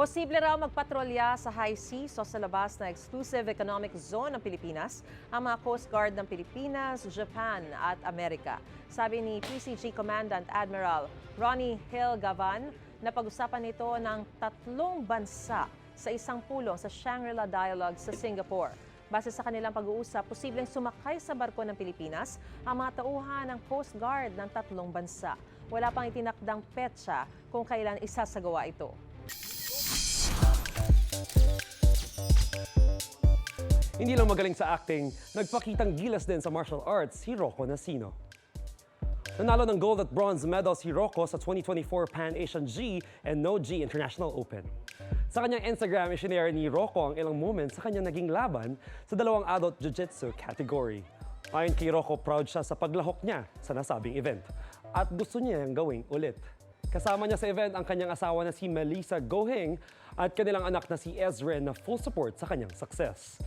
Posible raw magpatrolya sa high seas o sa labas na exclusive economic zone ng Pilipinas ang mga Coast Guard ng Pilipinas, Japan at Amerika. Sabi ni PCG Commandant Admiral Ronnie Hill Gavan na pag-usapan nito ng tatlong bansa sa isang pulong sa Shangri-La Dialogue sa Singapore. Base sa kanilang pag-uusap, posibleng sumakay sa barko ng Pilipinas ang mga tauhan ng Coast Guard ng tatlong bansa. Wala pang itinakdang petsa kung kailan isasagawa ito. Hindi lang magaling sa acting, nagpakitang gilas din sa martial arts si Rocco Nasino. Nanalo ng gold at bronze medal si Rocco sa 2024 Pan Asian G and No G International Open. Sa kanyang Instagram, isinare ni Rocco ang ilang moments sa kanyang naging laban sa dalawang adult jiu-jitsu category. Ayon kay Rocco, proud siya sa paglahok niya sa nasabing event at gusto niya yung gawing ulit. Kasama niya sa event ang kanyang asawa na si Melissa Goheng at kanilang anak na si Ezren na full support sa kanyang success.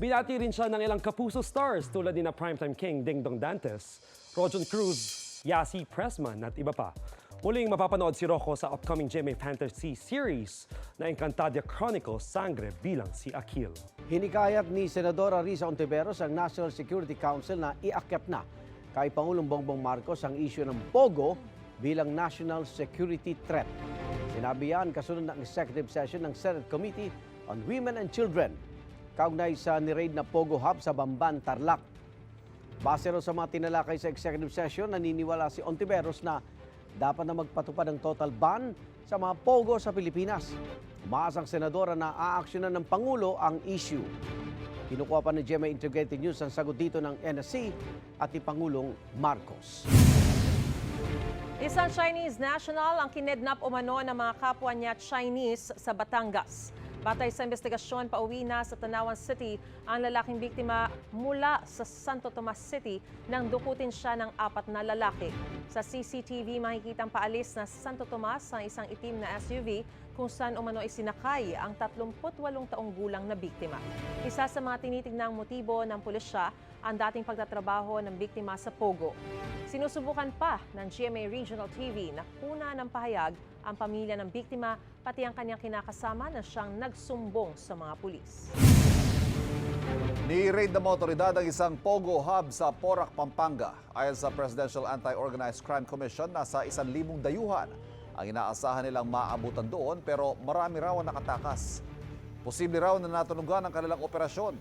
Binati rin siya ng ilang kapuso stars tulad ni na Primetime King Ding Dong Dantes, Rojon Cruz, Yasi Pressman at iba pa. Muling mapapanood si Rocco sa upcoming GMA Fantasy series na Encantadia Chronicles Sangre bilang si Akil. Hinikayat ni Senadora Risa Ontiveros ang National Security Council na iakyat na kay Pangulong Bongbong Marcos ang issue ng POGO bilang national security threat. Sinabi yan kasunod ng executive session ng Senate Committee on Women and Children kaugnay sa ni-raid na POGO Hub sa Bamban, Tarlac. Base sa mga tinalakay sa executive session, naniniwala si Ontiveros na dapat na magpatupad ng total ban sa mga POGO sa Pilipinas. Umaasang senadora na aaksyonan ng Pangulo ang issue. Kinukuha pa ng GMA Integrated News ang sagot dito ng NSC at ni Pangulong Marcos. Isang Chinese national ang kinednap umano ng mga kapwa niya Chinese sa Batangas. Batay sa investigasyon, pauwi na sa Tanawan City ang lalaking biktima mula sa Santo Tomas City nang dukutin siya ng apat na lalaki. Sa CCTV, makikitang paalis na sa Santo Tomas ang isang itim na SUV kung saan umano isinakay ang 38 taong gulang na biktima. Isa sa mga tinitignang motibo ng pulisya ang dating pagtatrabaho ng biktima sa Pogo. Sinusubukan pa ng GMA Regional TV na kuna ng pahayag ang pamilya ng biktima pati ang kanyang kinakasama na siyang nagsumbong sa mga pulis. Ni-raid ng otoridad ang isang Pogo Hub sa Porac, Pampanga. Ayon sa Presidential Anti-Organized Crime Commission, nasa isang libong dayuhan ang inaasahan nilang maabutan doon pero marami raw ang nakatakas. Posible raw na natunugan ang kanilang operasyon.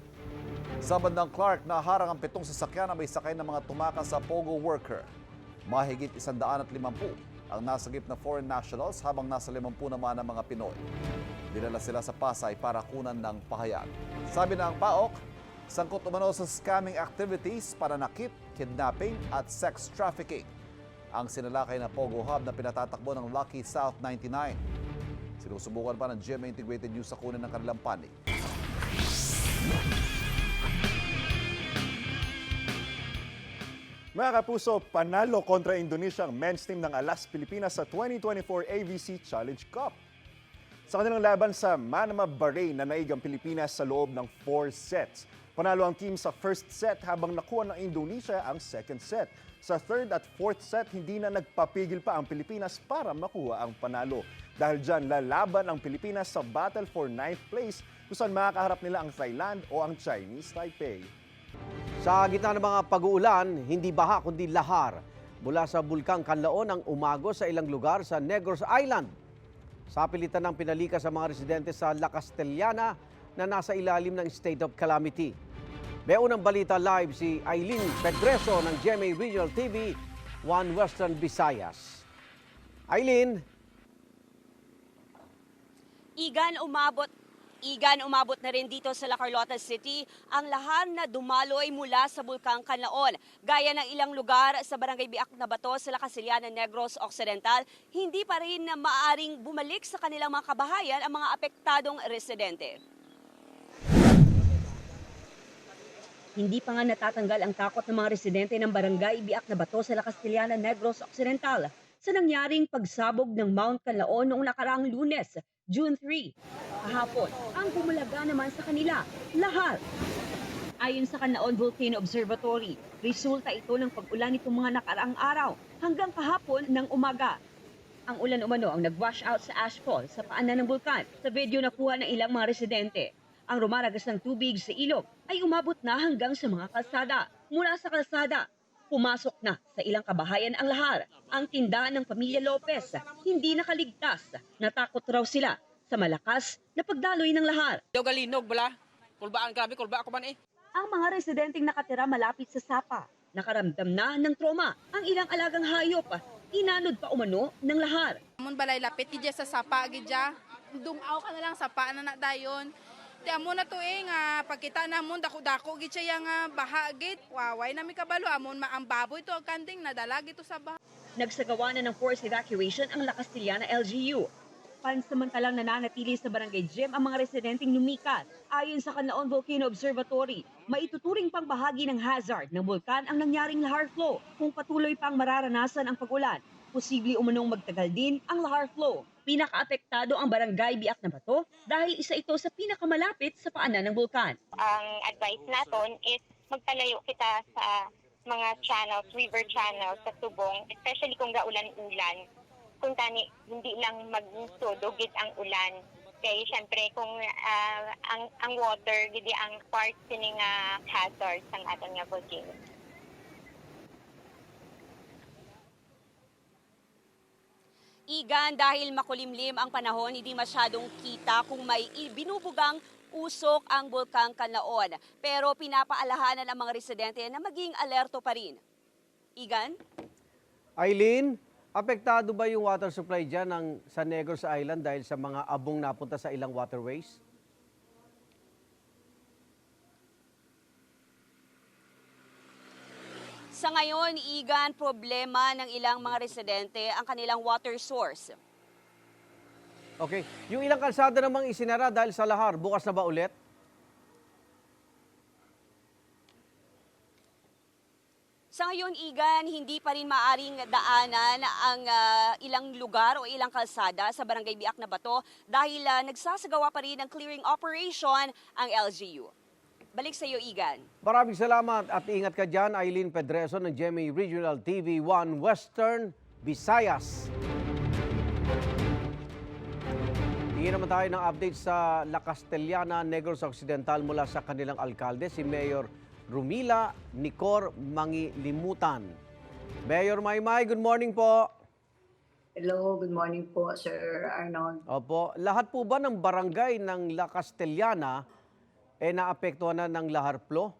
Sa bandang Clark, naharang ang pitong sasakyan na may sakay ng mga tumakas sa Pogo worker. Mahigit isandaan at limampu ang nasagip na foreign nationals habang nasa limampu naman ang mga Pinoy. Dinala sila sa Pasay para kunan ng pahayag. Sabi ng PAOK, sangkot umano sa scamming activities, pananakit, kidnapping at sex trafficking. Ang sinalakay na Pogo Hub na pinatatakbo ng Lucky South 99. Sinusubukan pa ng GMA Integrated News sa kunin ng kanilang panig. Mga kapuso, panalo kontra Indonesia ang men's team ng Alas Pilipinas sa 2024 AVC Challenge Cup. Sa kanilang laban sa Manama, Bahrain na naig ang Pilipinas sa loob ng 4 sets. Panalo ang team sa first set habang nakuha ng Indonesia ang second set. Sa third at fourth set, hindi na nagpapigil pa ang Pilipinas para makuha ang panalo. Dahil dyan, lalaban ang Pilipinas sa battle for ninth place kung saan makakaharap nila ang Thailand o ang Chinese Taipei. Sa gitna ng mga pag-uulan, hindi baha kundi lahar. Mula sa Bulkang Kanlaon ang umago sa ilang lugar sa Negros Island. Sa pilitan ng pinalika sa mga residente sa La Castellana na nasa ilalim ng state of calamity. May unang balita live si Eileen Pedreso ng GMA Regional TV, One Western Visayas. Eileen, Igan umabot Igan umabot na rin dito sa La Carlota City ang lahar na dumaloy mula sa Bulkang Kanlaon. Gaya ng ilang lugar sa Barangay Biak na Bato sa La Casillana Negros Occidental, hindi pa rin na maaring bumalik sa kanilang mga kabahayan ang mga apektadong residente. Hindi pa nga natatanggal ang takot ng mga residente ng barangay Biak na Bato sa La Castellana Negros Occidental sa nangyaring pagsabog ng Mount Canlaon noong nakaraang lunes, June 3. Kahapon, ang bumulaga naman sa kanila, lahar. Ayon sa Canlaon Volcano Observatory, resulta ito ng pag-ulan nitong mga nakaraang araw hanggang kahapon ng umaga. Ang ulan umano ang nag-wash out sa ashfall sa paanan ng bulkan. Sa video nakuha ng ilang mga residente, ang rumaragas ng tubig sa ilog ay umabot na hanggang sa mga kalsada. Mula sa kalsada, pumasok na sa ilang kabahayan ang lahar. Ang tindahan ng pamilya Lopez hindi nakaligtas. Natakot raw sila sa malakas na pagdaloy ng lahar. Daw galinog bala. Kulbaan grabe, kulba ako man eh. Ang mga residenteng nakatira malapit sa Sapa, nakaramdam na ng trauma. Ang ilang alagang hayop, inanod pa umano ng lahar. Amon balay lapit gidya sa sapa gidya. Dungaw ka na lang sapa na na dayon. Ti amo na to eh nga pagkita namon dako-dako gid siya nga baha gid. Waway na mi kabalo amon maang baboy to kanding nadala gito sa baha. Nagsagawa na ng forced evacuation ang La Castillana LGU. Pansamantalang nananatili sa barangay gym ang mga residenteng lumikat. Ayon sa Canlaon Volcano Observatory, maituturing pang bahagi ng hazard ng bulkan ang nangyaring lahar flow. Kung patuloy pang mararanasan ang pag-ulan, posible umanong magtagal din ang lahar flow. Pinakaapektado ang barangay Biak na Bato dahil isa ito sa pinakamalapit sa paanan ng bulkan. ang advice naton is magpalayo kita sa mga channels, river channels sa tubong, especially kung gaulan-ulan. Kung tani, hindi lang magsudugid ang ulan. Kaya syempre kung ah, ang ang water gidi ang part sini nga hazard sang aton nga volcano. Igan, dahil makulimlim ang panahon, hindi masyadong kita kung may binubugang usok ang Bulkang Kanlaon. Pero pinapaalahanan ang mga residente na maging alerto pa rin. Igan? Eileen, apektado ba yung water supply dyan ng San Negros Island dahil sa mga abong napunta sa ilang waterways? Sa ngayon, Igan, problema ng ilang mga residente ang kanilang water source. Okay. Yung ilang kalsada namang isinara dahil sa lahar, bukas na ba ulit? Sa ngayon, Igan, hindi pa rin maaring daanan ang ah, ilang lugar o ilang kalsada sa Barangay Biak na Bato dahil ah, nagsasagawa pa rin ng clearing operation ang LGU. Balik sa iyo, Igan. Maraming salamat at ingat ka dyan, Eileen Pedreso ng GMA Regional TV 1 Western Visayas. Tingin naman tayo ng update sa La Castellana, Negros Occidental mula sa kanilang alkalde, si Mayor Rumila Nicor Mangilimutan. Mayor Maymay, good morning po. Hello, good morning po, Sir Arnold. Opo, lahat po ba ng barangay ng La Castellana eh naapektuhan na ng lahar flow?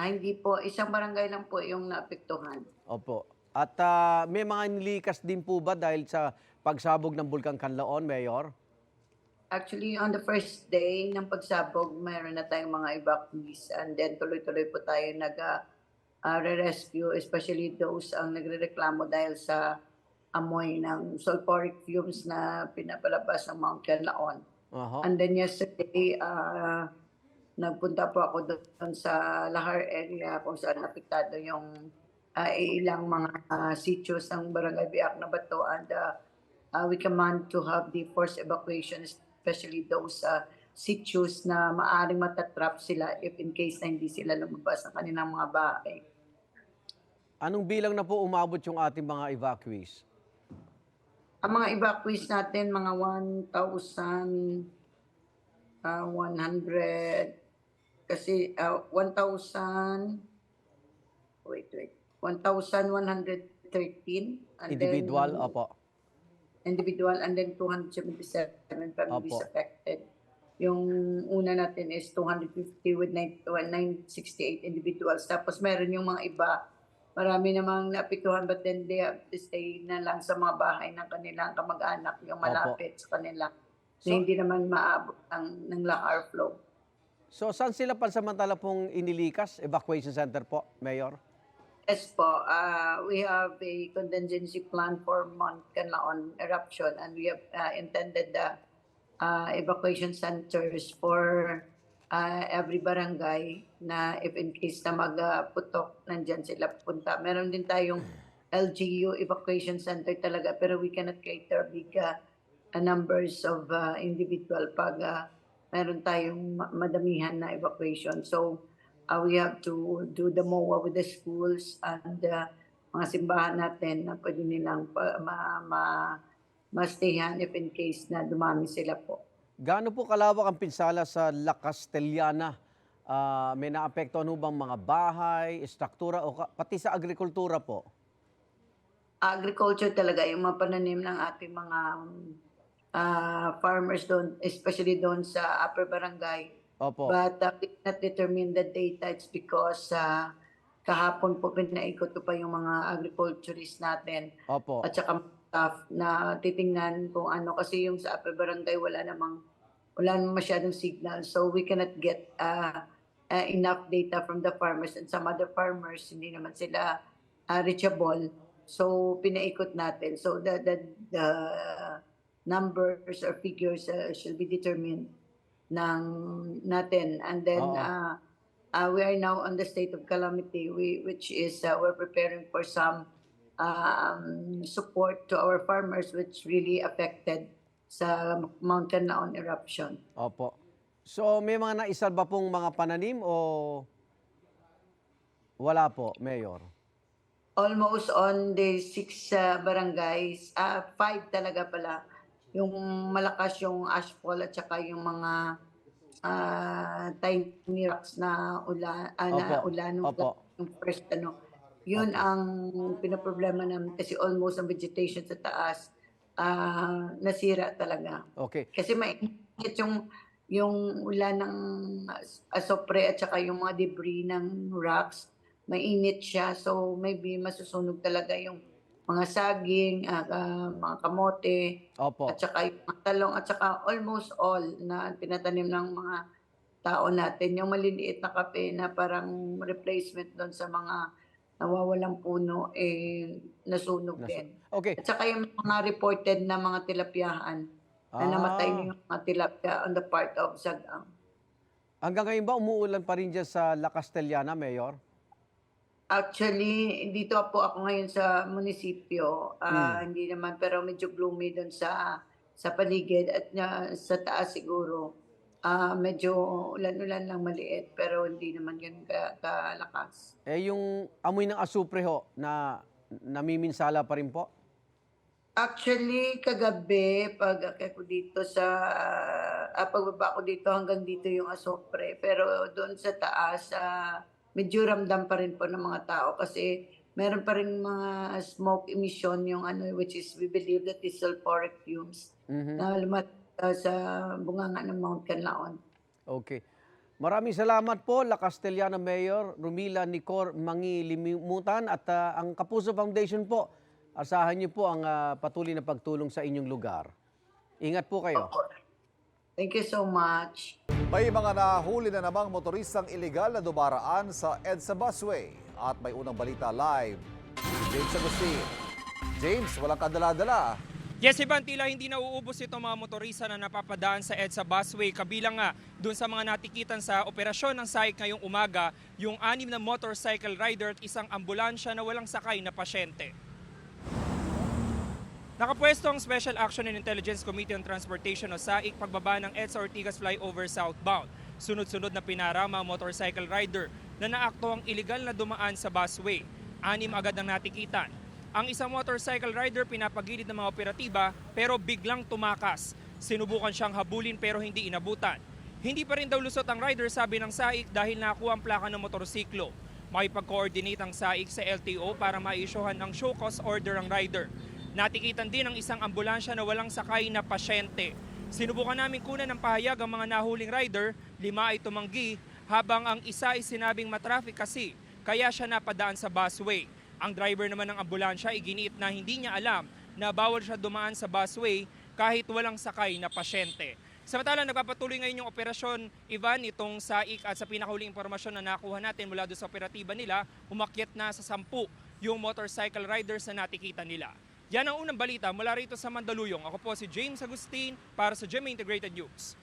Ah, hindi po, isang barangay lang po yung naapektuhan. Opo. At ah, may mga nilikas din po ba dahil sa pagsabog ng Bulkang Kanlaon, Mayor? Actually, on the first day ng pagsabog, mayroon na tayong mga evacuees and then tuloy-tuloy po tayo nag ah, ah, re-rescue, especially those ang nagrereklamo dahil sa amoy ng sulfuric fumes na pinapalabas ng Mount Canlaon. Aha. And then yesterday, uh, nagpunta po ako doon sa Lahar area kung saan apektado yung uh, ilang mga uh, sitios ng Barangay Biak na Bato and uh, uh, we command to have the forced evacuation especially those uh, sitios na maaring matatrap sila if in case na hindi sila lumabas ng kanilang mga bahay. Anong bilang na po umabot yung ating mga evacuees? Ang mga evacuees natin, mga 1,100, kasi uh, 1,000, wait, wait, 1,113. and Individual, then, opo. Individual, and then 277 families Opo. affected. Yung una natin is 250 with 9 968 individuals. Tapos meron yung mga iba, marami namang naapektuhan but then they have to stay na lang sa mga bahay ng kanilang kamag-anak, yung malapit sa kanila. na So- hindi naman maabot ng, ng lahar flow. So saan sila pansamantala pong inilikas? Evacuation center po, Mayor? Yes po, uh, we have a contingency plan for Mount Canlaon eruption and we have uh, intended the uh, evacuation centers for uh, every barangay na if in case na magputok, nandyan sila punta. Meron din tayong LGU evacuation center talaga pero we cannot cater big uh, uh, numbers of uh, individual pag uh, meron tayong ma- madamihan na evacuation. So uh, we have to do the MOA with the schools and uh, mga simbahan natin na pwede nilang ma, ma, ma-stayhan if in case na dumami sila po. Gaano po kalawak ang pinsala sa La Castellana? Ah, may naapektuhan ho bang mga bahay, struktura o pati sa agrikultura po? agriculture talaga, yung mga pananim ng ating mga ah, farmers doon, especially doon sa Upper Barangay. Opo. But uh, we cannot determine the data. It's because uh, kahapon po pinaikot ko pa yung mga agriculturists natin Opo. at saka staff na titingnan kung ano. Kasi yung sa Upper Barangay wala namang wala namang masyadong signal. So we cannot get uh, uh, enough data from the farmers. And some other farmers hindi naman sila uh, reachable. So pinaikot natin. So the the, the numbers or figures uh, shall be determined ng natin. And then Oo. uh, uh, we are now on the state of calamity we, which is uh, we're preparing for some um, support to our farmers which really affected sa Mount Canlaon eruption. Opo. So may mga naisalba pong mga pananim o wala po, Mayor? Almost on the six uh, barangays, uh, five talaga pala, yung malakas yung ashfall at saka yung mga uh, tiny rocks na ulan, uh, na Opo. ulan Opo. yung first ano. Yun ang pinaproblema namin kasi almost ang vegetation sa taas ah, nasira talaga. Okay. Kasi mainit yung yung ulan ng as- asopre at saka yung mga debris ng rocks, mainit siya. So maybe masusunog talaga yung mga saging, ah, ah, mga kamote, Opo. at saka yung mga talong, at saka almost all na tinatanim ng mga tao natin. Yung maliliit na kape na parang replacement doon sa mga nawawalang puno, eh, nasunog Nasu- din. Okay. At saka yung mga reported na mga tilapyahan na namatay Ah. na yung mga tilapia on the part of Sagang. Hanggang ngayon ba umuulan pa rin dyan sa La Castellana, Mayor? Actually, dito po ako ngayon sa munisipyo. Ah, Hindi naman, pero medyo gloomy doon sa sa paligid at na, sa taas siguro. Ah, medyo ulan-ulan lang maliit pero hindi naman ganun ka, kalakas. Eh yung amoy ng asupre ho na namiminsala pa rin po? Actually, kagabi, pag ako dito sa, ah, pagbaba ko dito hanggang dito yung asopre. Pero doon sa taas, ah, medyo ramdam pa rin po ng mga tao kasi meron pa rin mga smoke emission yung ano, which is we believe that is sulfuric fumes Mhm. na lumat ah, sa bunganga ng Mount Canlaon. Okay. Maraming salamat po, La Castellana Mayor Rumila Nicor Mangilimutan at ah, ang Kapuso Foundation po. Asahan niyo po ang ah, patuloy na pagtulong sa inyong lugar. Ingat po kayo. Thank you so much. May mga nahuli na namang motoristang illegal na dumaraan sa EDSA busway. At may unang balita live. James Agustin. James, walang kadala-dala. Yes, Ivan, tila hindi nauubos itong mga motorista na napapadaan sa EDSA busway. Kabilang nga dun sa mga natikitan sa operasyon ng SAIC ngayong umaga, yung anim na motorcycle rider at isang ambulansya na walang sakay na pasyente. Nakapwesto ang Special Action and Intelligence Committee on Transportation o SAIC pagbaba ng EDSA Ortigas flyover southbound. Sunod-sunod na pinarama ang motorcycle rider na naakto ang illegal na dumaan sa busway. Anim agad ang natikitan. Ang isang motorcycle rider pinapagilid ng mga operatiba pero biglang tumakas. Sinubukan siyang habulin pero hindi inabutan. Hindi pa rin daw lusot ang rider sabi ng SAIC dahil nakuha ang plaka ng motorsiklo. Makipag-coordinate ang SAIC sa LTO para maisyuhan ng show cause order ang rider. Natikitan din ang isang ambulansya na walang sakay na pasyente. Sinubukan namin kunan ng pahayag ang mga nahuling rider, lima ay tumanggi, habang ang isa ay sinabing matraffic kasi, kaya siya napadaan sa busway. Ang driver naman ng ambulansya iginiit na hindi niya alam na bawal siya dumaan sa busway kahit walang sakay na pasyente. Samantala, nagpapatuloy ngayon yung operasyon, Ivan, itong SAIC at sa pinakahuling impormasyon na nakuha natin mula doon sa operatiba nila, umakyat na sa sampu yung motorcycle riders na natikita nila. Yan ang unang balita mula rito sa Mandaluyong. Ako po si James Agustin para sa GMA Integrated News.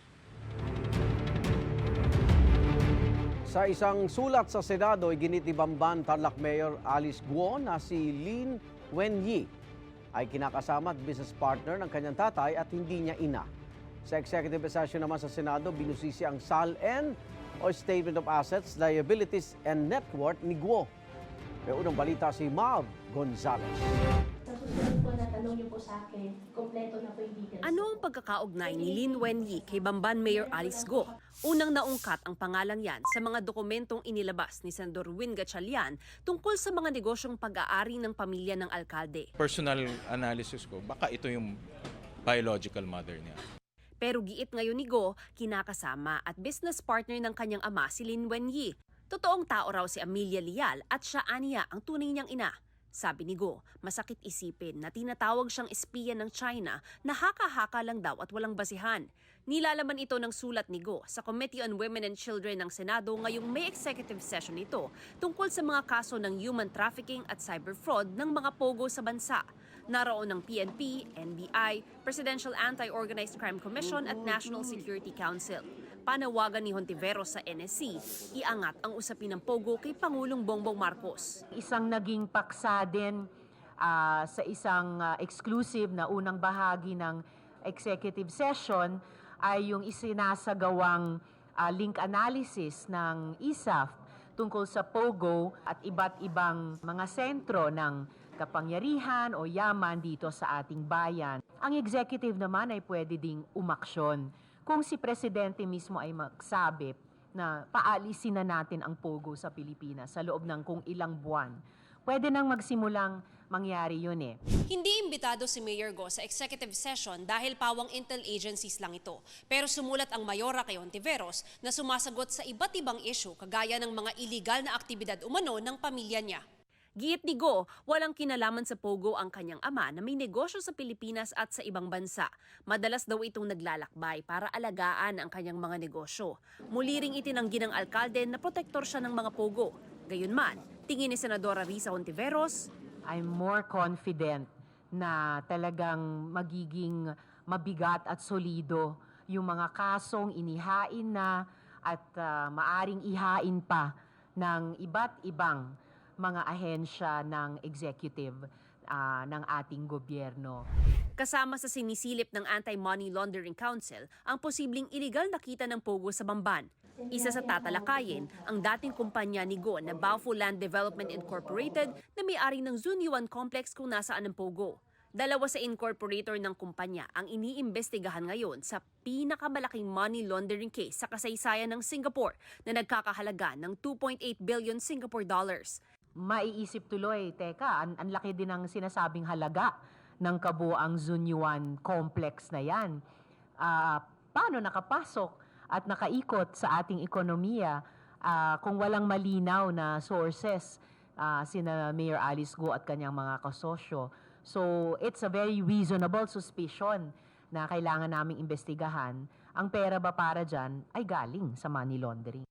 Sa isang sulat sa Senado, iginitibamban Tarlac Mayor Alice Guo na si Lin Wenyi ay kinakasama at business partner ng kanyang tatay at hindi niya ina. Sa executive session naman sa Senado, binusisi ang SALN o Statement of Assets, Liabilities and Net Worth ni Guo. May unang balita si Mav Gonzalez. Sa susunod po na tanong niyo po sa akin, kompleto na po yung details. Ano ang pagkakaugnay ni Lin Wenyi kay Bamban Mayor Alice Go? Unang naungkat ang pangalang yan sa mga dokumentong inilabas ni Senador Win Gatchalian tungkol sa mga negosyong pag-aari ng pamilya ng alkalde. personal analysis ko, baka ito yung biological mother niya. Pero giit ngayon ni Go, kinakasama at business partner ng kanyang ama si Lin Wenyi. Totoong tao raw si Amelia Lial at siya aniya ang tunay niyang ina. Sabi ni Go, masakit isipin na tinatawag siyang espiya ng China na haka-haka lang daw at walang basihan. Nilalaman ito ng sulat ni Go sa Committee on Women and Children ng Senado ngayong May executive session nito tungkol sa mga kaso ng human trafficking at cyber fraud ng mga pogo sa bansa. Naroon ng PNP, NBI, Presidential Anti-Organized Crime Commission at National Security Council. Panawagan ni Hontiveros sa NSC, iangat ang usapin ng Pogo kay Pangulong Bongbong Marcos. isang naging paksa din ah, sa isang ah, exclusive na unang bahagi ng executive session ay yung isinasagawang ah, link analysis ng ISAF tungkol sa POGO at iba't ibang mga sentro ng kapangyarihan o yaman dito sa ating bayan. Ang executive naman ay pwede ding umaksyon. Kung si Presidente mismo ay magsabi na paalisin na natin ang pogo sa Pilipinas sa loob ng kung ilang buwan. Pwede nang magsimulang mangyari yun eh. Hindi imbitado si Mayor Go sa executive session dahil pawang intel agencies lang ito. Pero sumulat ang mayora kay Hontiveros na sumasagot sa iba't ibang issue kagaya ng mga illegal na aktibidad umano ng pamilya niya. Giit ni Go, walang kinalaman sa Pogo ang kanyang ama na may negosyo sa Pilipinas at sa ibang bansa. Madalas daw itong naglalakbay para alagaan ang kanyang mga negosyo. Muli ring itinanggi ng alkalde na protektor siya ng mga Pogo. Gayunman, tingin ni Senadora Risa Hontiveros, I'm more confident na talagang magiging mabigat at solido yung mga kasong inihain na at ah, maaring ihain pa ng iba't ibang mga ahensya ng executive ah, ng ating gobyerno. Kasama sa sinisilip ng Anti-Money Laundering Council ang posibleng iligal na kita ng Pogo sa Bamban. Isa sa tatalakayin ang dating kumpanya ni Go na Baofu Land Development Incorporated na may-ari ng Zunyuan Complex kung nasaan ang Pogo. Dalawa sa incorporator ng kumpanya ang iniimbestigahan ngayon sa pinakamalaking money laundering case sa kasaysayan ng Singapore na nagkakahalaga ng 2.8 billion Singapore dollars. maiisip tuloy, teka, ang, ang laki din ng sinasabing halaga ng kabuang Zunyuan complex na yan. Ah, paano nakapasok at nakaikot sa ating ekonomiya ah, kung walang malinaw na sources ah, sina Mayor Alice Go at kanyang mga kasosyo. So, it's a very reasonable suspicion na kailangan naming imbestigahan. Ang pera ba para dyan ay galing sa money laundering.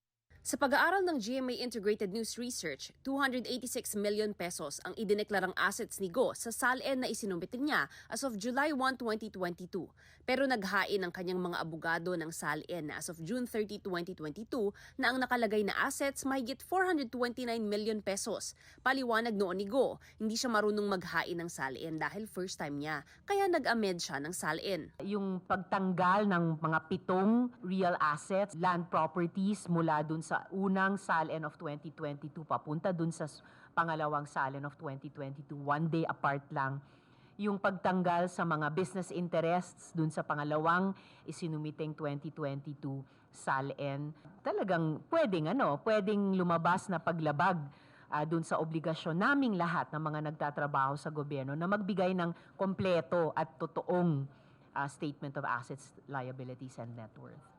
Sa pag-aaral ng GMA Integrated News Research, 286 million pesos ang idineklarang assets ni Go sa SALN na isinumitin niya as of July 1, 2022. Pero naghain ang kanyang mga abogado ng SALN na as of June 30, 2022 na ang nakalagay na assets mahigit 429 million pesos. Paliwanag noon ni Go, hindi siya marunong maghain ng SALN dahil first time niya, kaya nag-amend siya ng SALN. yung pagtanggal ng mga pitong real assets, land properties mula dun sa unang SALN of 2022 papunta dun sa pangalawang SALN of 2022, one day apart lang. Yung pagtanggal sa mga business interests dun sa pangalawang isinumiting 2022 SALN, talagang pwedeng ano, pwedeng lumabas na paglabag ah, dun sa obligasyon naming lahat ng mga nagtatrabaho sa gobyerno na magbigay ng kompleto at totoong ah, statement of assets, liabilities, and net worth.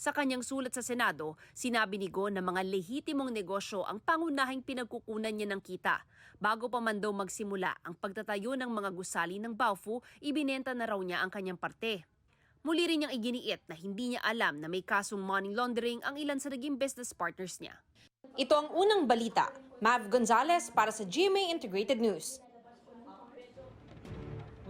Sa kanyang sulat sa Senado, sinabi ni Go na mga lehitimong negosyo ang pangunahing pinagkukunan niya ng kita. Bago pa man daw magsimula ang pagtatayo ng mga gusali ng Baofu, ibinenta na raw niya ang kanyang parte. Muli rin niyang iginiit na hindi niya alam na may kasong money laundering ang ilan sa naging business partners niya. Ito ang unang balita. Mav Gonzalez para sa GMA Integrated News.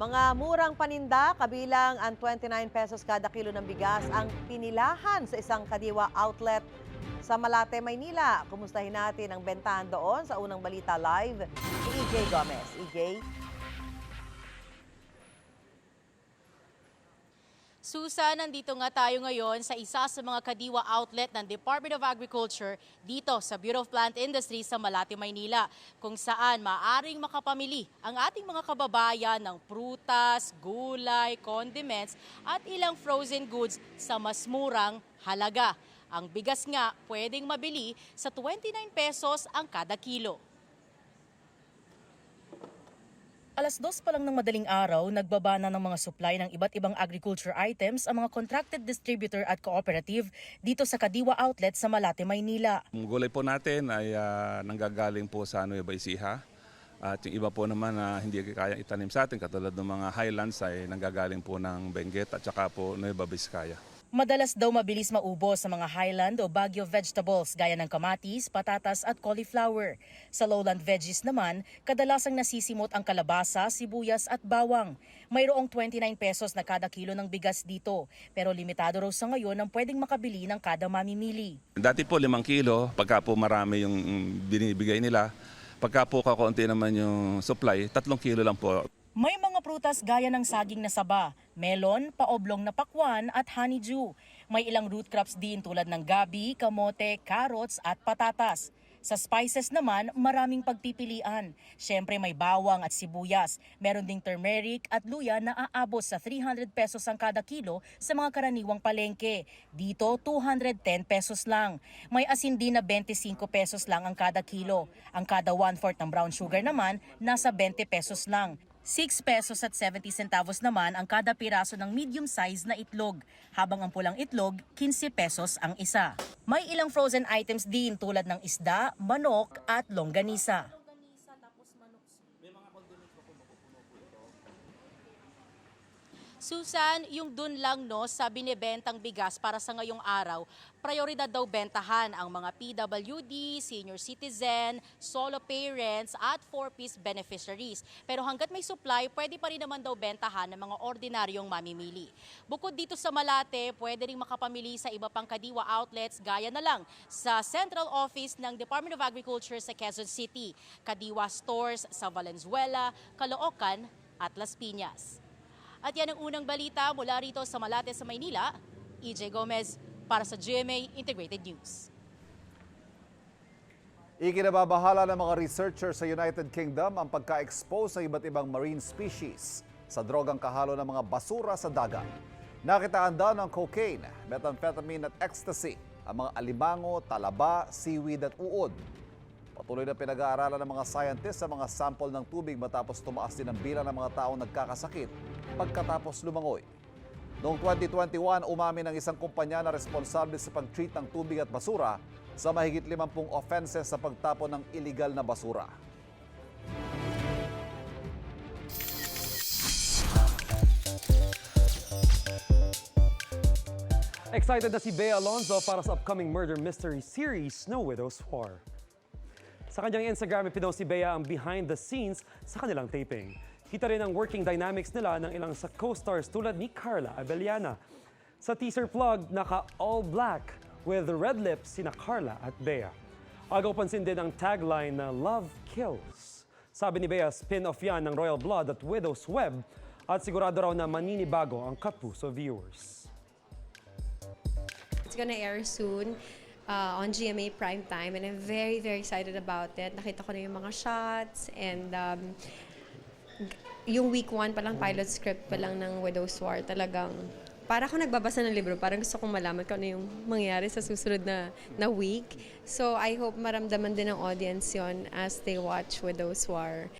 Mga murang paninda, kabilang ang 29 pesos kada kilo ng bigas ang pinilahan sa isang kadiwa outlet sa Malate, Maynila. Kumustahin natin ang bentahan doon sa unang balita live ni EJ Gomez. EJ? Susan, nandito nga tayo ngayon sa isa sa mga kadiwa outlet ng Department of Agriculture dito sa Bureau of Plant Industry sa Malate, Maynila, kung saan maaring makapamili ang ating mga kababayan ng prutas, gulay, condiments at ilang frozen goods sa mas murang halaga. Ang bigas nga pwedeng mabili sa 29 pesos ang kada kilo. Alas dos pa lang ng madaling araw, nagbaba na ng mga supply ng iba't ibang agriculture items ang mga contracted distributor at cooperative dito sa Kadiwa Outlet sa Malate, Maynila. Ang gulay po natin ay ah, nanggagaling po sa Nueva Ecija. At yung iba po naman na hindi kaya itanim sa atin, katulad ng mga highlands ay nanggagaling po ng Benguet at saka po Nueva Vizcaya. Madalas daw mabilis maubos sa mga highland o bagyo vegetables gaya ng kamatis, patatas at cauliflower. Sa lowland veggies naman, kadalasang nasisimot ang kalabasa, sibuyas at bawang. Mayroong 29 pesos na kada kilo ng bigas dito, pero limitado raw sa ngayon ang pwedeng makabili ng kada mamimili. Dati po 5 kilo, pagka po marami yung mm, binibigay nila. Pagka po kakaunti naman yung supply, 3 kilo lang po. May mga prutas gaya ng saging na saba, melon, paoblong na pakwan at honeydew. May ilang root crops din tulad ng gabi, kamote, carrots at patatas. Sa spices naman, maraming pagpipilian. Siyempre may bawang at sibuyas. Meron ding turmeric at luya na aabot sa 300 pesos ang kada kilo sa mga karaniwang palengke. Dito, 210 pesos lang. May asin din na 25 pesos lang ang kada kilo. Ang kada 1/4 ng brown sugar naman, nasa 20 pesos lang. 6 pesos at 70 centavos naman ang kada piraso ng medium size na itlog, habang ang pulang itlog 15 pesos ang isa. May ilang frozen items din tulad ng isda, manok at longganisa. Susan, yung dun lang no sa binibentang bigas para sa ngayong araw, prioridad daw bentahan ang mga PWD, senior citizen, solo parents at four-piece beneficiaries. Pero hanggat may supply, pwede pa rin naman daw bentahan ng mga ordinaryong mamimili. Bukod dito sa Malate, pwede rin makapamili sa iba pang kadiwa outlets gaya na lang sa Central Office ng Department of Agriculture sa Quezon City, kadiwa stores sa Valenzuela, Caloocan at Las Piñas. At yan ang unang balita mula rito sa Malate sa Maynila. EJ Gomez para sa GMA Integrated News. Ikinababahala ng mga researcher sa United Kingdom ang pagka-expose sa iba't ibang marine species sa drogang kahalo ng mga basura sa dagat. Nakitaan daw ng cocaine, methamphetamine at ecstasy ang mga alimango, talaba, seaweed at uod. Patuloy na pinag-aaralan ng mga scientists sa mga sample ng tubig matapos tumaas din ang bilang ng mga taong nagkakasakit pagkatapos lumangoy. Noong 2021, umamin ang isang kumpanya na responsable sa pag-treat ng tubig at basura sa mahigit 50 offenses sa pagtapon ng illegal na basura. Excited na si Bea Alonzo para sa upcoming murder mystery series No Widow's War. Sa kanyang Instagram, ipinost si Bea ang behind the scenes sa kanilang taping. Kita rin ang working dynamics nila ng ilang sa co-stars tulad ni Carla Abellana. Sa teaser plug, naka all black with red lips sina Carla at Bea. Agaw pansin din ang tagline na Love Kills. Sabi ni Bea, spin-off yan ng Royal Blood at Widow's Web at sigurado raw na maninibago ang kapuso viewers. It's gonna air soon uh, on GMA Prime Time and I'm very, very excited about it. Nakita ko na yung mga shots and um, yung week one pa lang pilot script pa lang ng Widow's War talagang para ako nagbabasa ng libro, parang gusto kong malaman kung ano yung mangyayari sa susunod na, na week. So I hope maramdaman din ng audience yon as they watch Widow's War.